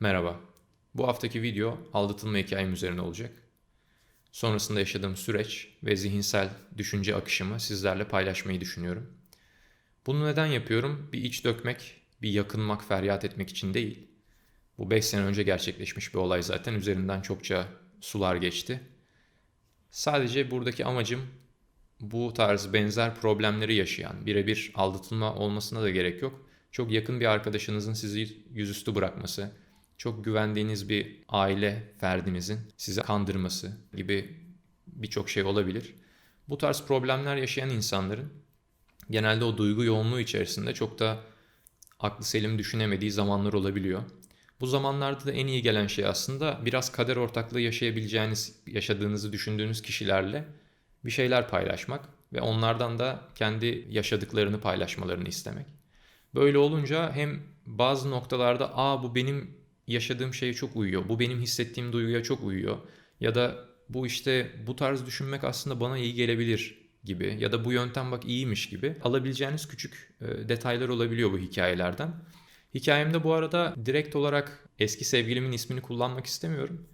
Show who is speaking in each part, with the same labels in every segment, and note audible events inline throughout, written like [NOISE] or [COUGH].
Speaker 1: Merhaba. Bu haftaki video aldatılma hikayem üzerine olacak. Sonrasında yaşadığım süreç ve zihinsel düşünce akışımı sizlerle paylaşmayı düşünüyorum. Bunu neden yapıyorum? Bir iç dökmek, bir yakınmak, feryat etmek için değil. Bu 5 sene önce gerçekleşmiş bir olay zaten. Üzerinden çokça sular geçti. Sadece buradaki amacım bu tarz benzer problemleri yaşayan, birebir aldatılma olmasına da gerek yok. Çok yakın bir arkadaşınızın sizi yüzüstü bırakması, çok güvendiğiniz bir aile ferdinizin sizi kandırması gibi birçok şey olabilir. Bu tarz problemler yaşayan insanların genelde o duygu yoğunluğu içerisinde çok da aklı selim düşünemediği zamanlar olabiliyor. Bu zamanlarda da en iyi gelen şey aslında biraz kader ortaklığı yaşayabileceğiniz, yaşadığınızı düşündüğünüz kişilerle bir şeyler paylaşmak ve onlardan da kendi yaşadıklarını paylaşmalarını istemek. Böyle olunca hem bazı noktalarda aa bu benim yaşadığım şeye çok uyuyor, bu benim hissettiğim duyguya çok uyuyor ya da bu işte bu tarz düşünmek aslında bana iyi gelebilir gibi ya da bu yöntem bak iyiymiş gibi alabileceğiniz küçük e, detaylar olabiliyor bu hikayelerden. Hikayemde bu arada direkt olarak eski sevgilimin ismini kullanmak istemiyorum.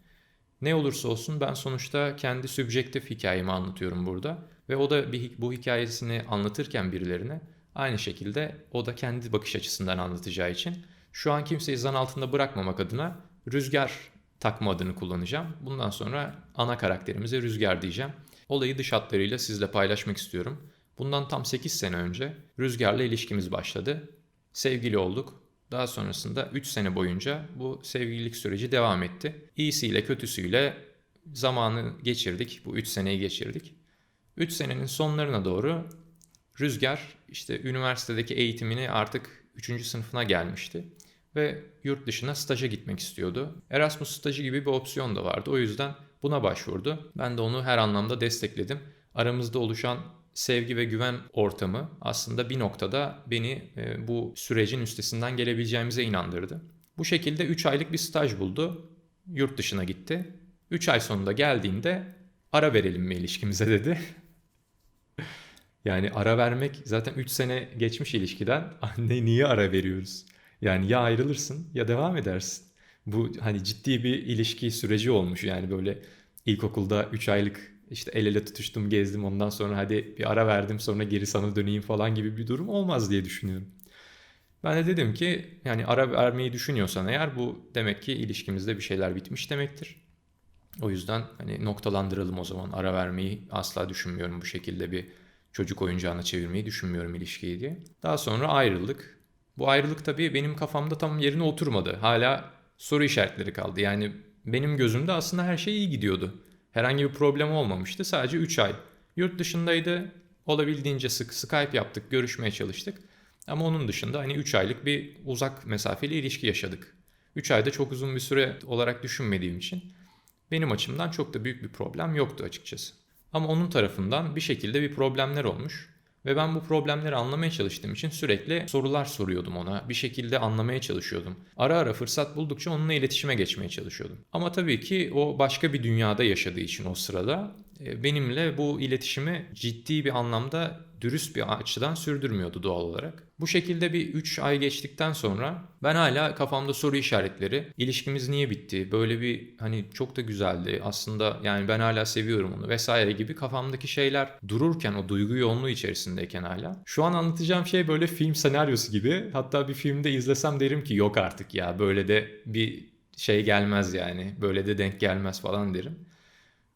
Speaker 1: Ne olursa olsun ben sonuçta kendi sübjektif hikayemi anlatıyorum burada. Ve o da bir, bu hikayesini anlatırken birilerine aynı şekilde o da kendi bakış açısından anlatacağı için şu an kimseyi zan altında bırakmamak adına Rüzgar takma adını kullanacağım. Bundan sonra ana karakterimize Rüzgar diyeceğim. Olayı dış hatlarıyla sizle paylaşmak istiyorum. Bundan tam 8 sene önce Rüzgar'la ilişkimiz başladı. Sevgili olduk. Daha sonrasında 3 sene boyunca bu sevgililik süreci devam etti. İyisiyle kötüsüyle zamanı geçirdik. Bu 3 seneyi geçirdik. 3 senenin sonlarına doğru Rüzgar işte üniversitedeki eğitimini artık 3. sınıfına gelmişti ve yurt dışına staja gitmek istiyordu. Erasmus stajı gibi bir opsiyon da vardı. O yüzden buna başvurdu. Ben de onu her anlamda destekledim. Aramızda oluşan sevgi ve güven ortamı aslında bir noktada beni e, bu sürecin üstesinden gelebileceğimize inandırdı. Bu şekilde 3 aylık bir staj buldu. Yurt dışına gitti. 3 ay sonunda geldiğinde ara verelim mi ilişkimize dedi. [LAUGHS] yani ara vermek zaten 3 sene geçmiş ilişkiden [LAUGHS] anne niye ara veriyoruz? Yani ya ayrılırsın ya devam edersin. Bu hani ciddi bir ilişki süreci olmuş yani böyle ilkokulda 3 aylık işte el ele tutuştum gezdim ondan sonra hadi bir ara verdim sonra geri sana döneyim falan gibi bir durum olmaz diye düşünüyorum. Ben de dedim ki yani ara vermeyi düşünüyorsan eğer bu demek ki ilişkimizde bir şeyler bitmiş demektir. O yüzden hani noktalandıralım o zaman ara vermeyi asla düşünmüyorum bu şekilde bir çocuk oyuncağına çevirmeyi düşünmüyorum ilişkiyi diye. Daha sonra ayrıldık. Bu ayrılık tabii benim kafamda tam yerine oturmadı. Hala soru işaretleri kaldı. Yani benim gözümde aslında her şey iyi gidiyordu. Herhangi bir problem olmamıştı. Sadece 3 ay. Yurt dışındaydı. Olabildiğince sık Skype yaptık, görüşmeye çalıştık. Ama onun dışında hani 3 aylık bir uzak mesafeli ilişki yaşadık. 3 ayda çok uzun bir süre olarak düşünmediğim için benim açımdan çok da büyük bir problem yoktu açıkçası. Ama onun tarafından bir şekilde bir problemler olmuş. Ve ben bu problemleri anlamaya çalıştığım için sürekli sorular soruyordum ona. Bir şekilde anlamaya çalışıyordum. Ara ara fırsat buldukça onunla iletişime geçmeye çalışıyordum. Ama tabii ki o başka bir dünyada yaşadığı için o sırada benimle bu iletişimi ciddi bir anlamda dürüst bir açıdan sürdürmüyordu doğal olarak. Bu şekilde bir 3 ay geçtikten sonra ben hala kafamda soru işaretleri. İlişkimiz niye bitti? Böyle bir hani çok da güzeldi. Aslında yani ben hala seviyorum onu vesaire gibi kafamdaki şeyler dururken o duygu yoğunluğu içerisindeyken hala. Şu an anlatacağım şey böyle film senaryosu gibi. Hatta bir filmde izlesem derim ki yok artık ya böyle de bir şey gelmez yani. Böyle de denk gelmez falan derim.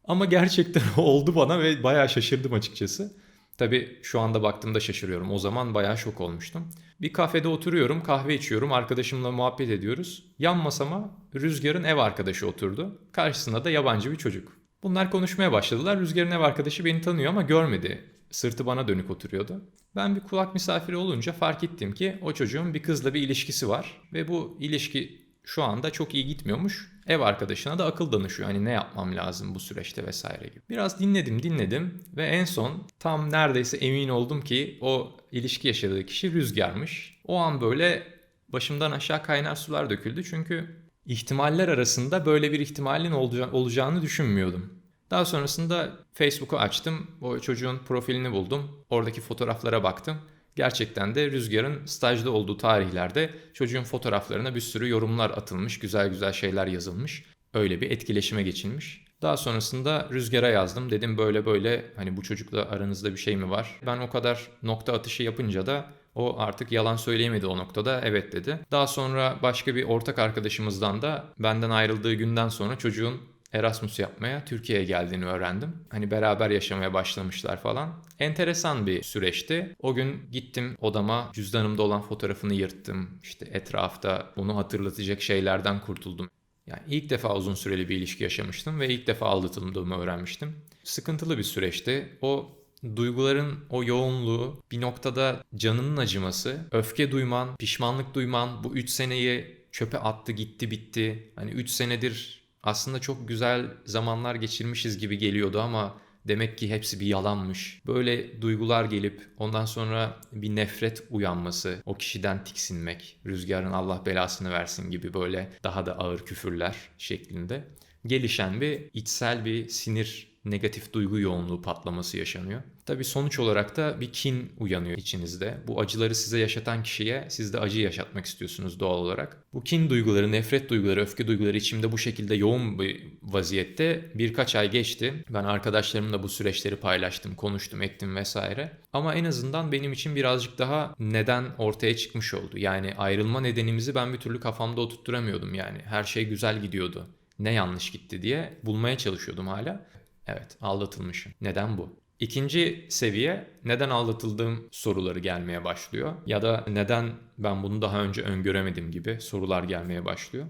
Speaker 1: Ama gerçekten [LAUGHS] oldu bana ve bayağı şaşırdım açıkçası. Tabii şu anda baktığımda şaşırıyorum. O zaman bayağı şok olmuştum. Bir kafede oturuyorum, kahve içiyorum, arkadaşımla muhabbet ediyoruz. Yan masama Rüzgar'ın ev arkadaşı oturdu. Karşısında da yabancı bir çocuk. Bunlar konuşmaya başladılar. Rüzgar'ın ev arkadaşı beni tanıyor ama görmedi. Sırtı bana dönük oturuyordu. Ben bir kulak misafiri olunca fark ettim ki o çocuğun bir kızla bir ilişkisi var. Ve bu ilişki şu anda çok iyi gitmiyormuş. Ev arkadaşına da akıl danışıyor. Hani ne yapmam lazım bu süreçte vesaire gibi. Biraz dinledim dinledim ve en son tam neredeyse emin oldum ki o ilişki yaşadığı kişi Rüzgar'mış. O an böyle başımdan aşağı kaynar sular döküldü çünkü ihtimaller arasında böyle bir ihtimalin olacağını düşünmüyordum. Daha sonrasında Facebook'u açtım. O çocuğun profilini buldum. Oradaki fotoğraflara baktım. Gerçekten de Rüzgar'ın stajda olduğu tarihlerde çocuğun fotoğraflarına bir sürü yorumlar atılmış, güzel güzel şeyler yazılmış. Öyle bir etkileşime geçilmiş. Daha sonrasında Rüzgar'a yazdım. Dedim böyle böyle hani bu çocukla aranızda bir şey mi var? Ben o kadar nokta atışı yapınca da o artık yalan söyleyemedi o noktada. Evet dedi. Daha sonra başka bir ortak arkadaşımızdan da benden ayrıldığı günden sonra çocuğun Erasmus yapmaya Türkiye'ye geldiğini öğrendim. Hani beraber yaşamaya başlamışlar falan. Enteresan bir süreçti. O gün gittim odama cüzdanımda olan fotoğrafını yırttım. İşte etrafta bunu hatırlatacak şeylerden kurtuldum. Yani ilk defa uzun süreli bir ilişki yaşamıştım ve ilk defa aldatıldığımı öğrenmiştim. Sıkıntılı bir süreçti. O duyguların o yoğunluğu, bir noktada canının acıması, öfke duyman, pişmanlık duyman, bu 3 seneyi çöpe attı gitti bitti. Hani 3 senedir aslında çok güzel zamanlar geçirmişiz gibi geliyordu ama demek ki hepsi bir yalanmış. Böyle duygular gelip ondan sonra bir nefret uyanması, o kişiden tiksinmek, rüzgarın Allah belasını versin gibi böyle daha da ağır küfürler şeklinde gelişen bir içsel bir sinir negatif duygu yoğunluğu patlaması yaşanıyor. Tabi sonuç olarak da bir kin uyanıyor içinizde. Bu acıları size yaşatan kişiye siz de acı yaşatmak istiyorsunuz doğal olarak. Bu kin duyguları, nefret duyguları, öfke duyguları içimde bu şekilde yoğun bir vaziyette birkaç ay geçti. Ben arkadaşlarımla bu süreçleri paylaştım, konuştum, ettim vesaire. Ama en azından benim için birazcık daha neden ortaya çıkmış oldu. Yani ayrılma nedenimizi ben bir türlü kafamda oturtturamıyordum yani. Her şey güzel gidiyordu ne yanlış gitti diye bulmaya çalışıyordum hala. Evet, aldatılmışım. Neden bu? İkinci seviye neden aldatıldığım soruları gelmeye başlıyor. Ya da neden ben bunu daha önce öngöremedim gibi sorular gelmeye başlıyor.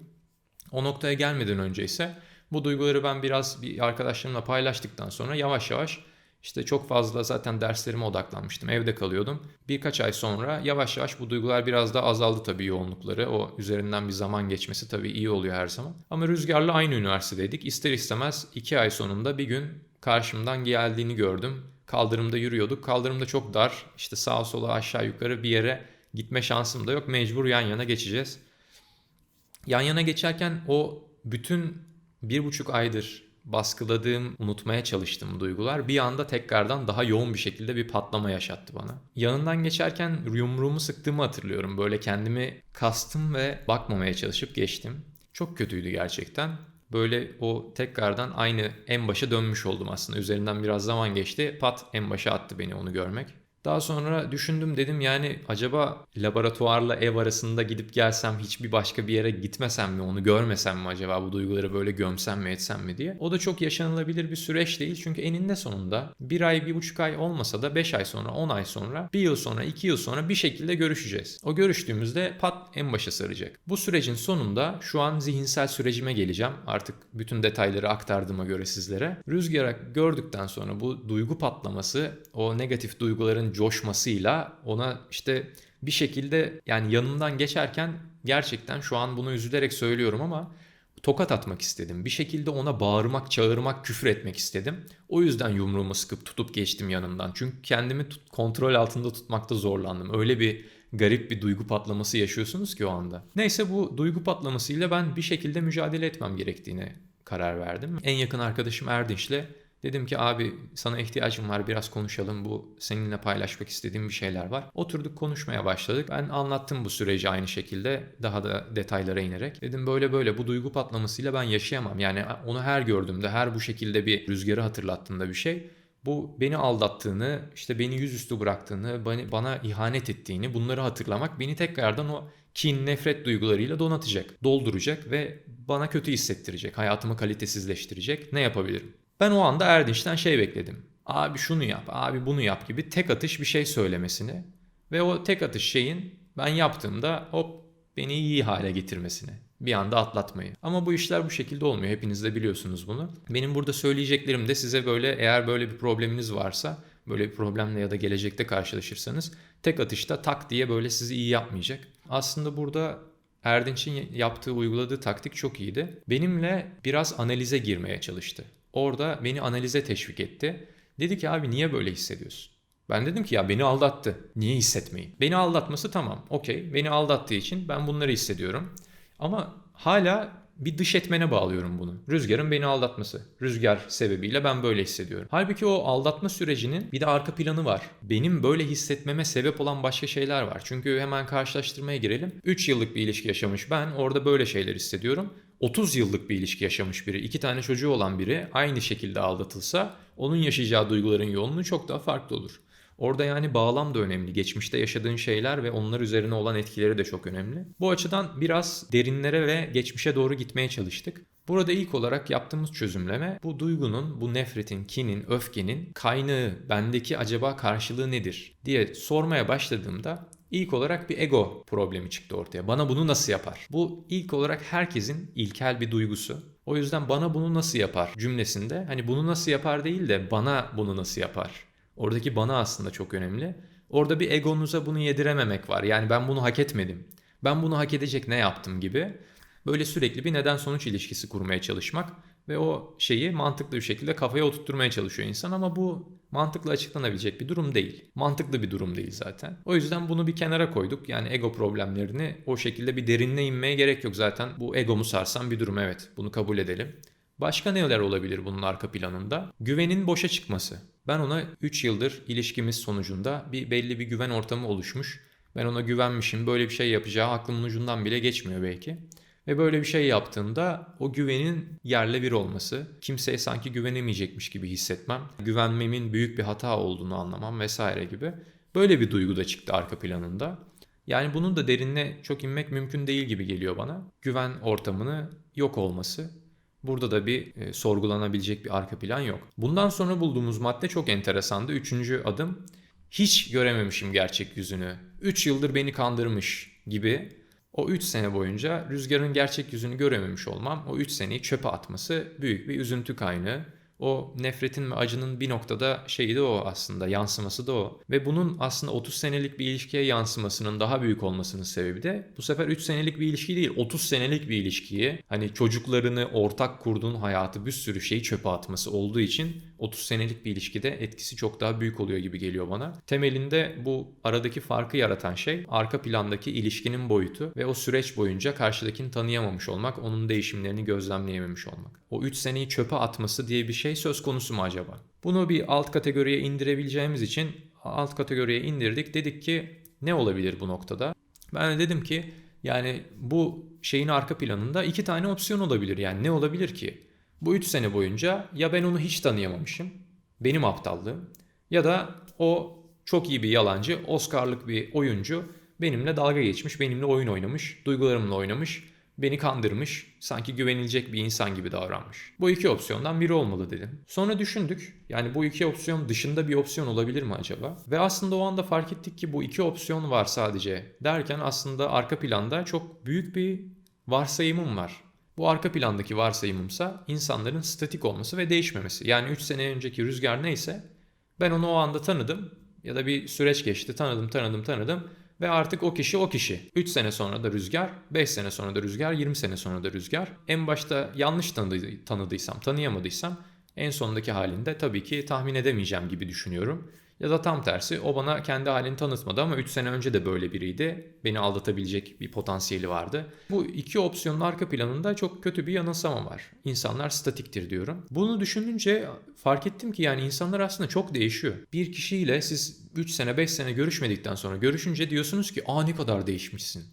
Speaker 1: O noktaya gelmeden önce ise bu duyguları ben biraz bir arkadaşlarımla paylaştıktan sonra yavaş yavaş işte çok fazla zaten derslerime odaklanmıştım. Evde kalıyordum. Birkaç ay sonra yavaş yavaş bu duygular biraz daha azaldı tabii yoğunlukları. O üzerinden bir zaman geçmesi tabii iyi oluyor her zaman. Ama Rüzgar'la aynı üniversitedeydik. İster istemez iki ay sonunda bir gün karşımdan geldiğini gördüm. Kaldırımda yürüyorduk. Kaldırımda çok dar. İşte sağa sola aşağı yukarı bir yere gitme şansım da yok. Mecbur yan yana geçeceğiz. Yan yana geçerken o bütün bir buçuk aydır baskıladığım, unutmaya çalıştığım duygular bir anda tekrardan daha yoğun bir şekilde bir patlama yaşattı bana. Yanından geçerken yumruğumu sıktığımı hatırlıyorum. Böyle kendimi kastım ve bakmamaya çalışıp geçtim. Çok kötüydü gerçekten. Böyle o tekrardan aynı en başa dönmüş oldum aslında. Üzerinden biraz zaman geçti. Pat en başa attı beni onu görmek. Daha sonra düşündüm dedim yani acaba laboratuvarla ev arasında gidip gelsem hiçbir başka bir yere gitmesem mi onu görmesem mi acaba bu duyguları böyle gömsem mi etsem mi diye. O da çok yaşanılabilir bir süreç değil çünkü eninde sonunda bir ay bir buçuk ay olmasa da beş ay sonra on ay sonra bir yıl sonra iki yıl sonra bir şekilde görüşeceğiz. O görüştüğümüzde pat en başa saracak. Bu sürecin sonunda şu an zihinsel sürecime geleceğim. Artık bütün detayları aktardığıma göre sizlere. Rüzgar'a gördükten sonra bu duygu patlaması o negatif duyguların coşmasıyla ona işte bir şekilde yani yanımdan geçerken gerçekten şu an bunu üzülerek söylüyorum ama tokat atmak istedim. Bir şekilde ona bağırmak, çağırmak, küfür etmek istedim. O yüzden yumruğumu sıkıp tutup geçtim yanından. Çünkü kendimi tut, kontrol altında tutmakta zorlandım. Öyle bir garip bir duygu patlaması yaşıyorsunuz ki o anda. Neyse bu duygu patlamasıyla ben bir şekilde mücadele etmem gerektiğine karar verdim. En yakın arkadaşım Erdinç'le Dedim ki abi sana ihtiyacım var biraz konuşalım bu seninle paylaşmak istediğim bir şeyler var. Oturduk konuşmaya başladık. Ben anlattım bu süreci aynı şekilde daha da detaylara inerek. Dedim böyle böyle bu duygu patlamasıyla ben yaşayamam. Yani onu her gördüğümde her bu şekilde bir rüzgarı hatırlattığında bir şey bu beni aldattığını, işte beni yüzüstü bıraktığını, bana, bana ihanet ettiğini bunları hatırlamak beni tekrardan o kin, nefret duygularıyla donatacak, dolduracak ve bana kötü hissettirecek, hayatımı kalitesizleştirecek. Ne yapabilirim? Ben o anda Erdinç'ten şey bekledim. Abi şunu yap, abi bunu yap gibi tek atış bir şey söylemesini ve o tek atış şeyin ben yaptığımda hop beni iyi hale getirmesini. Bir anda atlatmayı. Ama bu işler bu şekilde olmuyor. Hepiniz de biliyorsunuz bunu. Benim burada söyleyeceklerim de size böyle eğer böyle bir probleminiz varsa böyle bir problemle ya da gelecekte karşılaşırsanız tek atışta tak diye böyle sizi iyi yapmayacak. Aslında burada Erdinç'in yaptığı, uyguladığı taktik çok iyiydi. Benimle biraz analize girmeye çalıştı. Orada beni analize teşvik etti. Dedi ki abi niye böyle hissediyorsun? Ben dedim ki ya beni aldattı. Niye hissetmeyin? Beni aldatması tamam. Okey. Beni aldattığı için ben bunları hissediyorum. Ama hala bir dış etmene bağlıyorum bunu. Rüzgarın beni aldatması. Rüzgar sebebiyle ben böyle hissediyorum. Halbuki o aldatma sürecinin bir de arka planı var. Benim böyle hissetmeme sebep olan başka şeyler var. Çünkü hemen karşılaştırmaya girelim. 3 yıllık bir ilişki yaşamış ben orada böyle şeyler hissediyorum. 30 yıllık bir ilişki yaşamış biri, iki tane çocuğu olan biri aynı şekilde aldatılsa onun yaşayacağı duyguların yoğunluğu çok daha farklı olur. Orada yani bağlam da önemli. Geçmişte yaşadığın şeyler ve onlar üzerine olan etkileri de çok önemli. Bu açıdan biraz derinlere ve geçmişe doğru gitmeye çalıştık. Burada ilk olarak yaptığımız çözümleme bu duygunun, bu nefretin, kinin, öfkenin kaynağı, bendeki acaba karşılığı nedir diye sormaya başladığımda ilk olarak bir ego problemi çıktı ortaya. Bana bunu nasıl yapar? Bu ilk olarak herkesin ilkel bir duygusu. O yüzden bana bunu nasıl yapar cümlesinde hani bunu nasıl yapar değil de bana bunu nasıl yapar Oradaki bana aslında çok önemli. Orada bir egonuza bunu yedirememek var. Yani ben bunu hak etmedim. Ben bunu hak edecek ne yaptım gibi. Böyle sürekli bir neden sonuç ilişkisi kurmaya çalışmak ve o şeyi mantıklı bir şekilde kafaya oturtturmaya çalışıyor insan ama bu mantıklı açıklanabilecek bir durum değil. Mantıklı bir durum değil zaten. O yüzden bunu bir kenara koyduk. Yani ego problemlerini o şekilde bir derinine inmeye gerek yok zaten. Bu egomu sarsan bir durum evet. Bunu kabul edelim. Başka neler olabilir bunun arka planında? Güvenin boşa çıkması. Ben ona 3 yıldır ilişkimiz sonucunda bir belli bir güven ortamı oluşmuş. Ben ona güvenmişim. Böyle bir şey yapacağı aklımın ucundan bile geçmiyor belki. Ve böyle bir şey yaptığında o güvenin yerle bir olması, kimseye sanki güvenemeyecekmiş gibi hissetmem, güvenmemin büyük bir hata olduğunu anlamam vesaire gibi. Böyle bir duygu da çıktı arka planında. Yani bunun da derinine çok inmek mümkün değil gibi geliyor bana. Güven ortamını yok olması Burada da bir e, sorgulanabilecek bir arka plan yok. Bundan sonra bulduğumuz madde çok enteresandı. Üçüncü adım hiç görememişim gerçek yüzünü. 3 yıldır beni kandırmış gibi o 3 sene boyunca rüzgarın gerçek yüzünü görememiş olmam, o 3 seneyi çöpe atması büyük bir üzüntü kaynağı. O nefretin ve acının bir noktada şeyi de o aslında yansıması da o. Ve bunun aslında 30 senelik bir ilişkiye yansımasının daha büyük olmasının sebebi de bu sefer 3 senelik bir ilişki değil 30 senelik bir ilişkiyi hani çocuklarını ortak kurduğun hayatı bir sürü şeyi çöpe atması olduğu için 30 senelik bir ilişkide etkisi çok daha büyük oluyor gibi geliyor bana. Temelinde bu aradaki farkı yaratan şey arka plandaki ilişkinin boyutu ve o süreç boyunca karşıdakini tanıyamamış olmak, onun değişimlerini gözlemleyememiş olmak. O 3 seneyi çöpe atması diye bir şey söz konusu mu acaba? Bunu bir alt kategoriye indirebileceğimiz için alt kategoriye indirdik. Dedik ki ne olabilir bu noktada? Ben de dedim ki yani bu şeyin arka planında iki tane opsiyon olabilir. Yani ne olabilir ki? Bu 3 sene boyunca ya ben onu hiç tanıyamamışım, benim aptallığım ya da o çok iyi bir yalancı, Oscar'lık bir oyuncu benimle dalga geçmiş, benimle oyun oynamış, duygularımla oynamış, beni kandırmış, sanki güvenilecek bir insan gibi davranmış. Bu iki opsiyondan biri olmalı dedim. Sonra düşündük, yani bu iki opsiyon dışında bir opsiyon olabilir mi acaba? Ve aslında o anda fark ettik ki bu iki opsiyon var sadece derken aslında arka planda çok büyük bir varsayımım var. Bu arka plandaki varsayımımsa insanların statik olması ve değişmemesi. Yani 3 sene önceki rüzgar neyse ben onu o anda tanıdım ya da bir süreç geçti tanıdım tanıdım tanıdım ve artık o kişi o kişi. 3 sene sonra da rüzgar, 5 sene sonra da rüzgar, 20 sene sonra da rüzgar. En başta yanlış tanıdı, tanıdıysam, tanıyamadıysam en sondaki halinde tabii ki tahmin edemeyeceğim gibi düşünüyorum. Ya da tam tersi o bana kendi halini tanıtmadı ama 3 sene önce de böyle biriydi. Beni aldatabilecek bir potansiyeli vardı. Bu iki opsiyonun arka planında çok kötü bir yanılsama var. İnsanlar statiktir diyorum. Bunu düşününce fark ettim ki yani insanlar aslında çok değişiyor. Bir kişiyle siz 3 sene 5 sene görüşmedikten sonra görüşünce diyorsunuz ki aa ne kadar değişmişsin.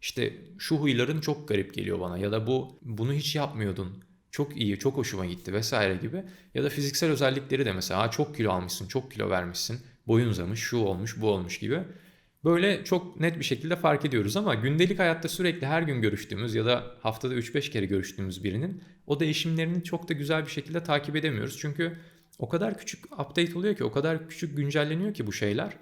Speaker 1: İşte şu huyların çok garip geliyor bana ya da bu bunu hiç yapmıyordun çok iyi, çok hoşuma gitti vesaire gibi. Ya da fiziksel özellikleri de mesela çok kilo almışsın, çok kilo vermişsin, boyun uzamış, şu olmuş, bu olmuş gibi. Böyle çok net bir şekilde fark ediyoruz ama gündelik hayatta sürekli her gün görüştüğümüz ya da haftada 3-5 kere görüştüğümüz birinin o değişimlerini çok da güzel bir şekilde takip edemiyoruz. Çünkü o kadar küçük update oluyor ki, o kadar küçük güncelleniyor ki bu şeyler.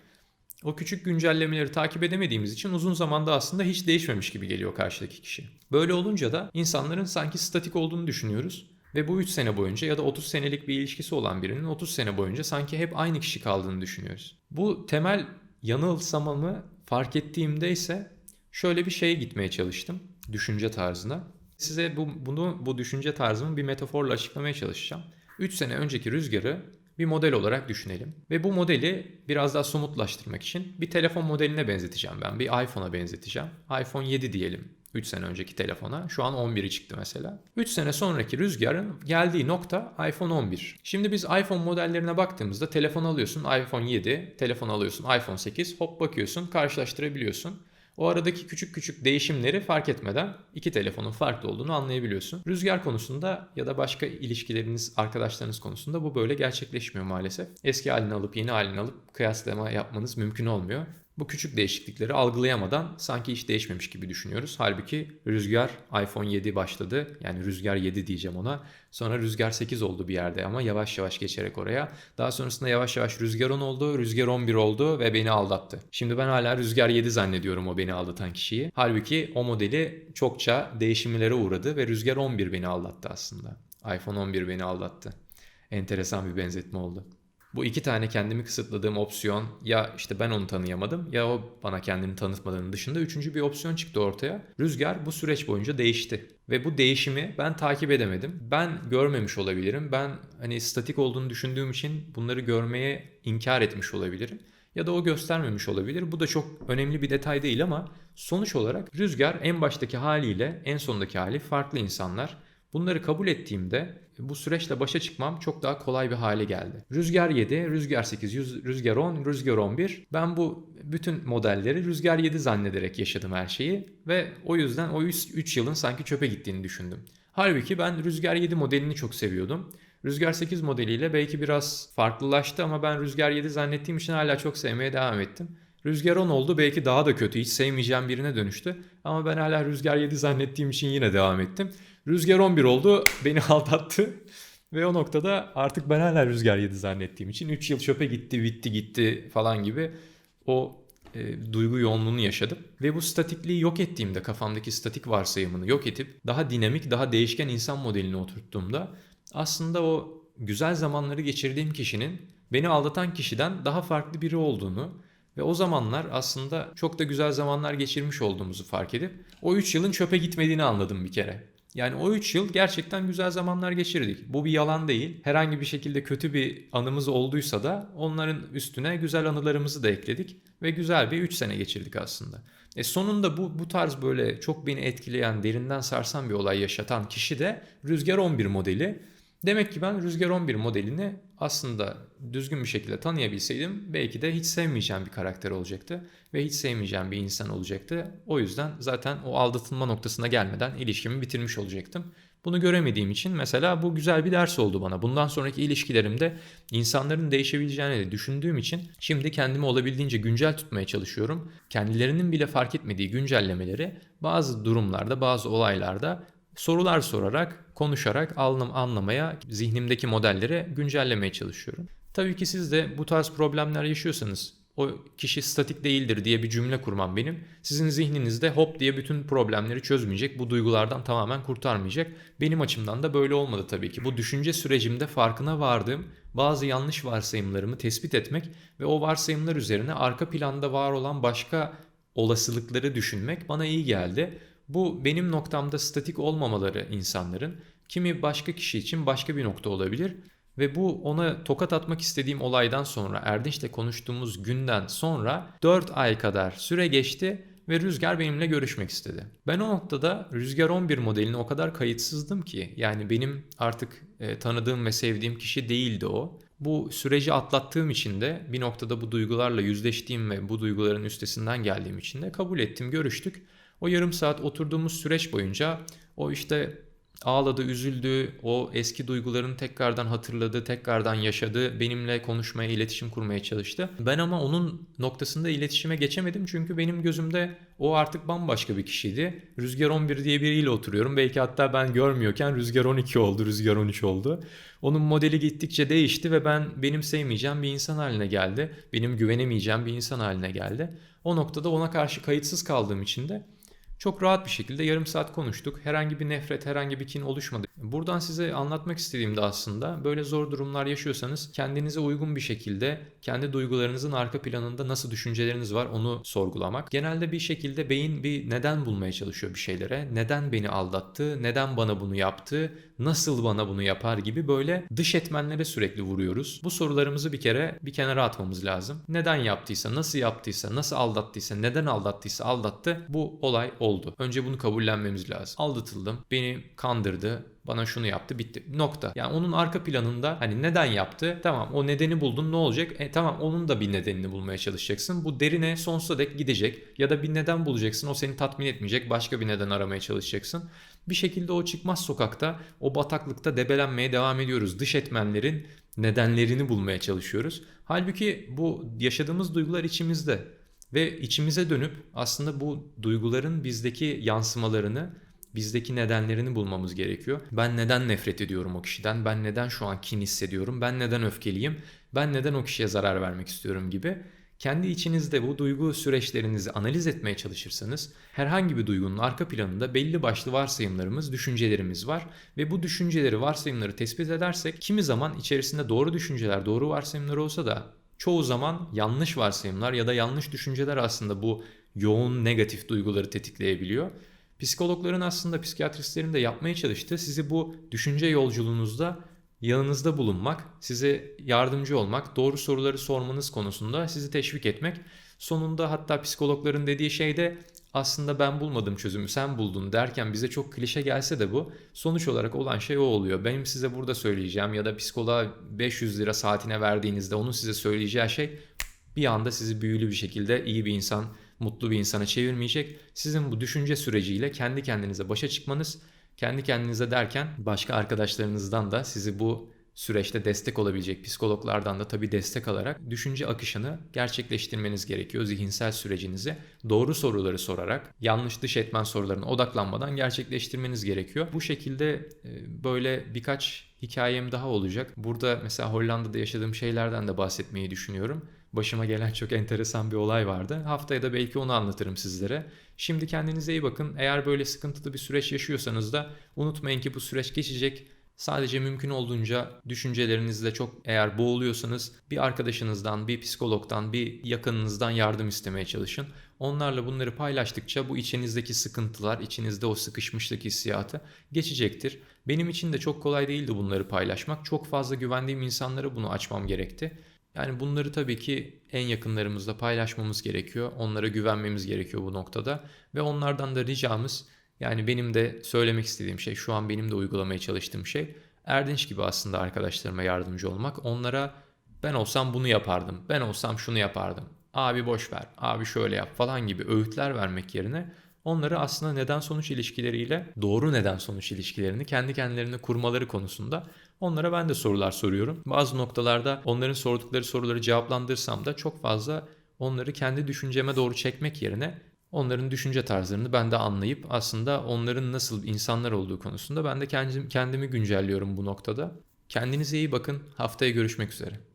Speaker 1: O küçük güncellemeleri takip edemediğimiz için uzun zamanda aslında hiç değişmemiş gibi geliyor karşıdaki kişi. Böyle olunca da insanların sanki statik olduğunu düşünüyoruz. Ve bu 3 sene boyunca ya da 30 senelik bir ilişkisi olan birinin 30 sene boyunca sanki hep aynı kişi kaldığını düşünüyoruz. Bu temel yanılsamamı fark ettiğimde ise şöyle bir şeye gitmeye çalıştım düşünce tarzına. Size bu, bunu bu düşünce tarzımı bir metaforla açıklamaya çalışacağım. 3 sene önceki rüzgarı bir model olarak düşünelim. Ve bu modeli biraz daha somutlaştırmak için bir telefon modeline benzeteceğim ben. Bir iPhone'a benzeteceğim. iPhone 7 diyelim 3 sene önceki telefona. Şu an 11'i çıktı mesela. 3 sene sonraki rüzgarın geldiği nokta iPhone 11. Şimdi biz iPhone modellerine baktığımızda telefon alıyorsun iPhone 7, telefon alıyorsun iPhone 8 hop bakıyorsun karşılaştırabiliyorsun. O aradaki küçük küçük değişimleri fark etmeden iki telefonun farklı olduğunu anlayabiliyorsun. Rüzgar konusunda ya da başka ilişkileriniz, arkadaşlarınız konusunda bu böyle gerçekleşmiyor maalesef. Eski halini alıp yeni halini alıp kıyaslama yapmanız mümkün olmuyor. Bu küçük değişiklikleri algılayamadan sanki hiç değişmemiş gibi düşünüyoruz. Halbuki Rüzgar iPhone 7 başladı. Yani Rüzgar 7 diyeceğim ona. Sonra Rüzgar 8 oldu bir yerde ama yavaş yavaş geçerek oraya. Daha sonrasında yavaş yavaş Rüzgar 10 oldu, Rüzgar 11 oldu ve beni aldattı. Şimdi ben hala Rüzgar 7 zannediyorum o beni aldatan kişiyi. Halbuki o modeli çokça değişimlere uğradı ve Rüzgar 11 beni aldattı aslında. iPhone 11 beni aldattı. Enteresan bir benzetme oldu. Bu iki tane kendimi kısıtladığım opsiyon ya işte ben onu tanıyamadım ya o bana kendini tanıtmadığının dışında üçüncü bir opsiyon çıktı ortaya. Rüzgar bu süreç boyunca değişti. Ve bu değişimi ben takip edemedim. Ben görmemiş olabilirim. Ben hani statik olduğunu düşündüğüm için bunları görmeye inkar etmiş olabilirim. Ya da o göstermemiş olabilir. Bu da çok önemli bir detay değil ama sonuç olarak Rüzgar en baştaki haliyle en sondaki hali farklı insanlar. Bunları kabul ettiğimde bu süreçle başa çıkmam çok daha kolay bir hale geldi. Rüzgar 7, Rüzgar 8, Rüzgar 10, Rüzgar 11. Ben bu bütün modelleri Rüzgar 7 zannederek yaşadım her şeyi ve o yüzden o 3 yılın sanki çöpe gittiğini düşündüm. Halbuki ben Rüzgar 7 modelini çok seviyordum. Rüzgar 8 modeliyle belki biraz farklılaştı ama ben Rüzgar 7 zannettiğim için hala çok sevmeye devam ettim. Rüzgar 10 oldu belki daha da kötü hiç sevmeyeceğim birine dönüştü. Ama ben hala Rüzgar 7 zannettiğim için yine devam ettim. Rüzgar 11 oldu beni [LAUGHS] aldattı. Ve o noktada artık ben hala Rüzgar 7 zannettiğim için 3 yıl çöpe gitti bitti gitti falan gibi o e, duygu yoğunluğunu yaşadım. Ve bu statikliği yok ettiğimde kafamdaki statik varsayımını yok edip daha dinamik daha değişken insan modelini oturttuğumda aslında o güzel zamanları geçirdiğim kişinin beni aldatan kişiden daha farklı biri olduğunu ve o zamanlar aslında çok da güzel zamanlar geçirmiş olduğumuzu fark edip o 3 yılın çöpe gitmediğini anladım bir kere. Yani o 3 yıl gerçekten güzel zamanlar geçirdik. Bu bir yalan değil. Herhangi bir şekilde kötü bir anımız olduysa da onların üstüne güzel anılarımızı da ekledik ve güzel bir 3 sene geçirdik aslında. E sonunda bu bu tarz böyle çok beni etkileyen, derinden sarsan bir olay yaşatan kişi de Rüzgar 11 modeli. Demek ki ben Rüzgar 11 modelini aslında düzgün bir şekilde tanıyabilseydim belki de hiç sevmeyeceğim bir karakter olacaktı ve hiç sevmeyeceğim bir insan olacaktı. O yüzden zaten o aldatılma noktasına gelmeden ilişkimi bitirmiş olacaktım. Bunu göremediğim için mesela bu güzel bir ders oldu bana. Bundan sonraki ilişkilerimde insanların değişebileceğini de düşündüğüm için şimdi kendimi olabildiğince güncel tutmaya çalışıyorum. Kendilerinin bile fark etmediği güncellemeleri bazı durumlarda, bazı olaylarda sorular sorarak, konuşarak anlam anlamaya, zihnimdeki modelleri güncellemeye çalışıyorum. Tabii ki siz de bu tarz problemler yaşıyorsanız o kişi statik değildir diye bir cümle kurmam benim. Sizin zihninizde hop diye bütün problemleri çözmeyecek, bu duygulardan tamamen kurtarmayacak. Benim açımdan da böyle olmadı tabii ki. Bu düşünce sürecimde farkına vardığım bazı yanlış varsayımlarımı tespit etmek ve o varsayımlar üzerine arka planda var olan başka olasılıkları düşünmek bana iyi geldi. Bu benim noktamda statik olmamaları insanların kimi başka kişi için başka bir nokta olabilir. Ve bu ona tokat atmak istediğim olaydan sonra Erdinç'le konuştuğumuz günden sonra 4 ay kadar süre geçti ve Rüzgar benimle görüşmek istedi. Ben o noktada Rüzgar 11 modelini o kadar kayıtsızdım ki yani benim artık e, tanıdığım ve sevdiğim kişi değildi o. Bu süreci atlattığım için de bir noktada bu duygularla yüzleştiğim ve bu duyguların üstesinden geldiğim için de kabul ettim, görüştük. O yarım saat oturduğumuz süreç boyunca o işte ağladı, üzüldü, o eski duygularını tekrardan hatırladı, tekrardan yaşadı, benimle konuşmaya, iletişim kurmaya çalıştı. Ben ama onun noktasında iletişime geçemedim çünkü benim gözümde o artık bambaşka bir kişiydi. Rüzgar 11 diye biriyle oturuyorum. Belki hatta ben görmüyorken Rüzgar 12 oldu, Rüzgar 13 oldu. Onun modeli gittikçe değişti ve ben benim sevmeyeceğim bir insan haline geldi. Benim güvenemeyeceğim bir insan haline geldi. O noktada ona karşı kayıtsız kaldığım için de çok rahat bir şekilde yarım saat konuştuk. Herhangi bir nefret, herhangi bir kin oluşmadı. Buradan size anlatmak istediğim de aslında böyle zor durumlar yaşıyorsanız kendinize uygun bir şekilde kendi duygularınızın arka planında nasıl düşünceleriniz var onu sorgulamak. Genelde bir şekilde beyin bir neden bulmaya çalışıyor bir şeylere. Neden beni aldattı? Neden bana bunu yaptı? Nasıl bana bunu yapar gibi böyle dış etmenlere sürekli vuruyoruz. Bu sorularımızı bir kere bir kenara atmamız lazım. Neden yaptıysa, nasıl yaptıysa, nasıl aldattıysa, neden aldattıysa aldattı. Bu olay oldu. Önce bunu kabullenmemiz lazım. Aldatıldım, beni kandırdı, bana şunu yaptı bitti nokta. Yani onun arka planında hani neden yaptı tamam o nedeni buldun ne olacak? E tamam onun da bir nedenini bulmaya çalışacaksın. Bu derine sonsuza dek gidecek ya da bir neden bulacaksın o seni tatmin etmeyecek başka bir neden aramaya çalışacaksın. Bir şekilde o çıkmaz sokakta o bataklıkta debelenmeye devam ediyoruz. Dış etmenlerin nedenlerini bulmaya çalışıyoruz. Halbuki bu yaşadığımız duygular içimizde ve içimize dönüp aslında bu duyguların bizdeki yansımalarını bizdeki nedenlerini bulmamız gerekiyor. Ben neden nefret ediyorum o kişiden? Ben neden şu an kin hissediyorum? Ben neden öfkeliyim? Ben neden o kişiye zarar vermek istiyorum gibi. Kendi içinizde bu duygu süreçlerinizi analiz etmeye çalışırsanız herhangi bir duygunun arka planında belli başlı varsayımlarımız, düşüncelerimiz var ve bu düşünceleri, varsayımları tespit edersek kimi zaman içerisinde doğru düşünceler, doğru varsayımlar olsa da çoğu zaman yanlış varsayımlar ya da yanlış düşünceler aslında bu yoğun negatif duyguları tetikleyebiliyor. Psikologların aslında psikiyatristlerin de yapmaya çalıştığı sizi bu düşünce yolculuğunuzda yanınızda bulunmak, size yardımcı olmak, doğru soruları sormanız konusunda sizi teşvik etmek. Sonunda hatta psikologların dediği şey de aslında ben bulmadım çözümü sen buldun derken bize çok klişe gelse de bu sonuç olarak olan şey o oluyor. Benim size burada söyleyeceğim ya da psikoloğa 500 lira saatine verdiğinizde onun size söyleyeceği şey bir anda sizi büyülü bir şekilde iyi bir insan mutlu bir insana çevirmeyecek. Sizin bu düşünce süreciyle kendi kendinize başa çıkmanız, kendi kendinize derken başka arkadaşlarınızdan da sizi bu süreçte destek olabilecek psikologlardan da tabii destek alarak düşünce akışını gerçekleştirmeniz gerekiyor. Zihinsel sürecinizi doğru soruları sorarak yanlış dış etmen sorularına odaklanmadan gerçekleştirmeniz gerekiyor. Bu şekilde e, böyle birkaç hikayem daha olacak. Burada mesela Hollanda'da yaşadığım şeylerden de bahsetmeyi düşünüyorum başıma gelen çok enteresan bir olay vardı. Haftaya da belki onu anlatırım sizlere. Şimdi kendinize iyi bakın. Eğer böyle sıkıntılı bir süreç yaşıyorsanız da unutmayın ki bu süreç geçecek. Sadece mümkün olduğunca düşüncelerinizle çok eğer boğuluyorsanız bir arkadaşınızdan, bir psikologdan, bir yakınınızdan yardım istemeye çalışın. Onlarla bunları paylaştıkça bu içinizdeki sıkıntılar, içinizde o sıkışmışlık hissiyatı geçecektir. Benim için de çok kolay değildi bunları paylaşmak. Çok fazla güvendiğim insanlara bunu açmam gerekti. Yani bunları tabii ki en yakınlarımızla paylaşmamız gerekiyor. Onlara güvenmemiz gerekiyor bu noktada. Ve onlardan da ricamız yani benim de söylemek istediğim şey şu an benim de uygulamaya çalıştığım şey Erdinç gibi aslında arkadaşlarıma yardımcı olmak. Onlara ben olsam bunu yapardım, ben olsam şunu yapardım, abi boş ver, abi şöyle yap falan gibi öğütler vermek yerine onları aslında neden sonuç ilişkileriyle doğru neden sonuç ilişkilerini kendi kendilerine kurmaları konusunda onlara ben de sorular soruyorum. Bazı noktalarda onların sordukları soruları cevaplandırsam da çok fazla onları kendi düşünceme doğru çekmek yerine onların düşünce tarzlarını ben de anlayıp aslında onların nasıl insanlar olduğu konusunda ben de kendimi, kendimi güncelliyorum bu noktada. Kendinize iyi bakın. Haftaya görüşmek üzere.